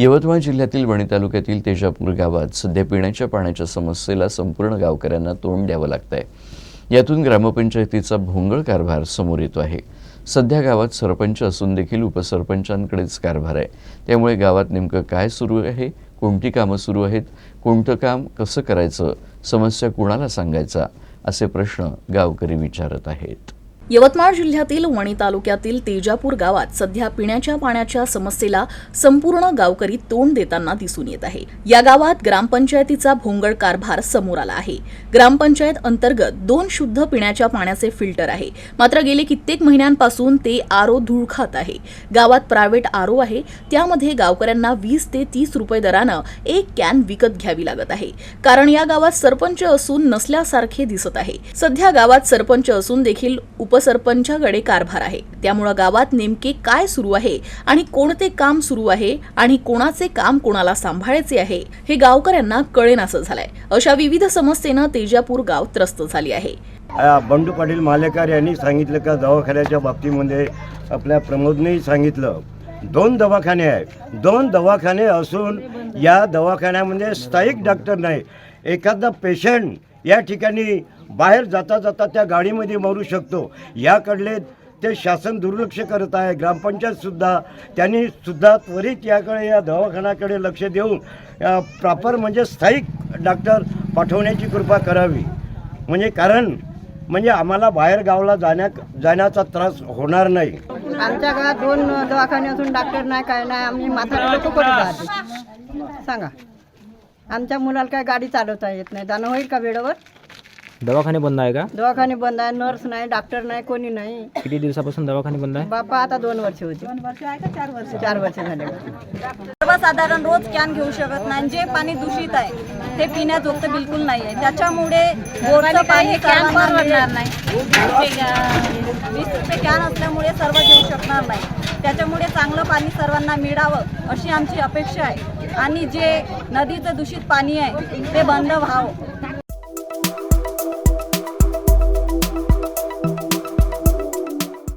यवतमाळ जिल्ह्यातील वणी तालुक्यातील तेजापूर गावात सध्या पिण्याच्या पाण्याच्या समस्येला संपूर्ण गावकऱ्यांना तोंड द्यावं लागत आहे यातून ग्रामपंचायतीचा भोंगळ कारभार समोर येतो आहे. सध्या गावात सरपंच असून देखील उपसरपंचांकडेच कारभार आहे. त्यामुळे गावात नेमकं काय सुरू आहे? कोणती कामं सुरू आहेत? कोणतं काम? कसं करायचं? समस्या कुणाला सांगायचा? असे प्रश्न गावकरी विचारत आहेत. यवतमाळ जिल्ह्यातील वणी तालुक्यातील तेजापूर गावात सध्या पिण्याच्या पाण्याच्या समस्येला संपूर्ण गावकरी तोंड देताना दिसून येत आहे. या गावात ग्रामपंचायतीचा भोंगळ कारभार समोर आला आहे. ग्रामपंचायत अंतर्गत दोन शुद्ध पिण्याच्या पाण्याचे फिल्टर आहे. मात्र गेले कित्येक महिन्यांपासून ते आरो धूळ खात आहे. गावात प्रायव्हेट आरो आहे. त्यामध्ये गावकऱ्यांना वीस ते तीस रुपये दरानं एक कॅन विकत घ्यावी लागत आहे. कारण या गावात सरपंच असून नसल्यासारखे दिसत आहे. सध्या गावात सरपंच असून देखील उपसरपंचाकडे कारभार आहे. त्यामुळं गावात नेमके काय सुरू आहे आणि कोणते काम सुरू आहे आणि कोणाचे काम कोणाला सांभाळायचे आहे हे गावकऱ्यांना कळेनासं झालंय. अशा विविध समस्येनं तेजापूर गाव त्रस्त झाली आहे. बंडू पाटील मालेकर यांनी सांगितलं का दवाखान्याच्या बाबतीमध्ये आपल्या प्रमोदनेही सांगितलं. दोन दवाखाने आहेत. दोन दवाखाने असून या दवाखान्यामध्ये स्थायिक डॉक्टर नाही. एखादा पेशंट या ठिकाणी बाहेर जाता जाता त्या गाडीमध्ये मरू शकतो. याकडले ते शासन दुर्लक्ष करत आहे. ग्रामपंचायतसुद्धा त्यांनी सुद्धा त्वरित याकडे या दवाखान्याकडे लक्ष देऊन प्रॉपर म्हणजे स्थायिक डॉक्टर पाठवण्याची कृपा करावी. म्हणजे कारण म्हणजे आम्हाला बाहेर गावाला जाण्या जाण्याचा त्रास होणार नाही. आमच्या गावात दोन दवाखाने असून डॉक्टर नाही काय नाही. आम्ही माथा सांगा. आमच्या मुलाला काय गाडी चालवता येत नाही. जाणं होईल का वेळेवर? दवाखाने बंद आहे का? दवाखाने बंद आहे नर्स नाही डॉक्टर नाही कोणी नाही. किती दिवसापासून दवाखाने बंद आहे? बापा आता दोन वर्ष होती. दोन वर्ष आहे का चार वर्ष? चार वर्ष झाले. सर्वसाधारण रोज कॅन घेऊ शकत नाही. जे पाणी दूषित आहे ते पिण्याजोगतं बिलकुल नाही आहे. त्याच्यामुळे बोरचं पाणी सर्वांना मिळणार नाही. वीस रुपये कॅन असल्यामुळे सर्व घेऊ शकणार नाही. त्याच्यामुळे चांगलं पाणी सर्वांना मिळावं अशी आमची अपेक्षा आहे. आणि जे नदीचं दूषित पाणी आहे ते बंद व्हावं.